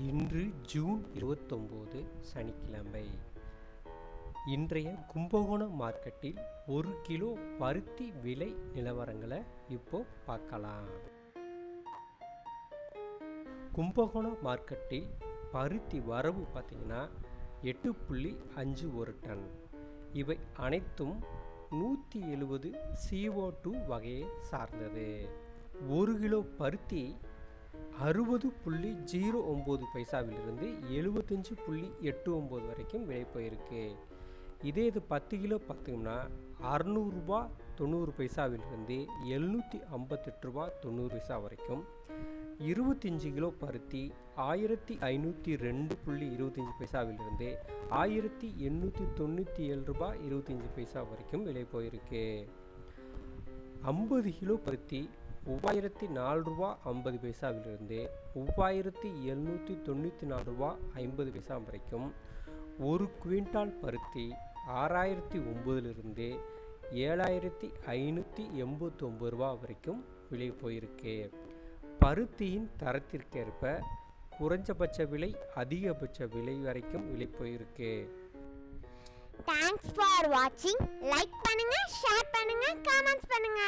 இன்று ஜூன் இருபத்தொம்போது சனிக்கிழமை. இன்றைய கும்பகோணம் மார்க்கெட்டில் ஒரு கிலோ பருத்தி விலை நிலவரங்களை இப்போ பார்க்கலாம். கும்பகோணம் மார்க்கெட்டில் பருத்தி வரவு பார்த்தீங்கன்னா எட்டு புள்ளி அஞ்சு ஒரு டன். இவை அனைத்தும் நூற்றி எழுபது சிஓ டூ வகையை சார்ந்தது. ஒரு கிலோ பருத்தி அறுபது புள்ளி ஜீரோ ஒம்பது பைசாவிலிருந்து எழுபத்தஞ்சு புள்ளி எட்டு ஒம்பது வரைக்கும் விலை போயிருக்கு. இதே இது பத்து கிலோ பார்த்தீங்கன்னா அறநூறுபா தொண்ணூறு பைசாவிலிருந்து எழுநூற்றி ஐம்பத்தெட்டு ரூபா தொண்ணூறு பைசா வரைக்கும். இருபத்தஞ்சி கிலோ பருத்தி ஆயிரத்தி ஐநூற்றி ரெண்டு புள்ளி இருபத்தஞ்சி பைசாவிலிருந்து ஆயிரத்தி எண்ணூற்றி தொண்ணூற்றி ஏழு ரூபா இருபத்தஞ்சி பைசா வரைக்கும் விலை போயிருக்கு. ஐம்பது கிலோ பருத்தி மூவாயிரத்தி நாலு ரூபா ஐம்பது பைசாவிலிருந்து மூவாயிரத்தி எழுநூற்றி தொண்ணூற்றி நாலு ரூபா ஐம்பது பைசா வரைக்கும் ஒரு குவிண்டால் பருத்தி ஆறாயிரத்தி ஒம்பதுலேருந்து ஏழாயிரத்தி ஐநூற்றி எண்பத்தொம்பது ரூபா வரைக்கும் விலை போயிருக்கு. பருத்தியின் தரத்திற்கேற்ப குறைஞ்சபட்ச விலை அதிகபட்ச விலை வரைக்கும் விலை போயிருக்கு. தேங்க்ஸ் ஃபார் வாட்சிங் லைக் பண்ணுங்க ஷேர் பண்ணுங்க கமெண்ட்ஸ் பண்ணுங்க.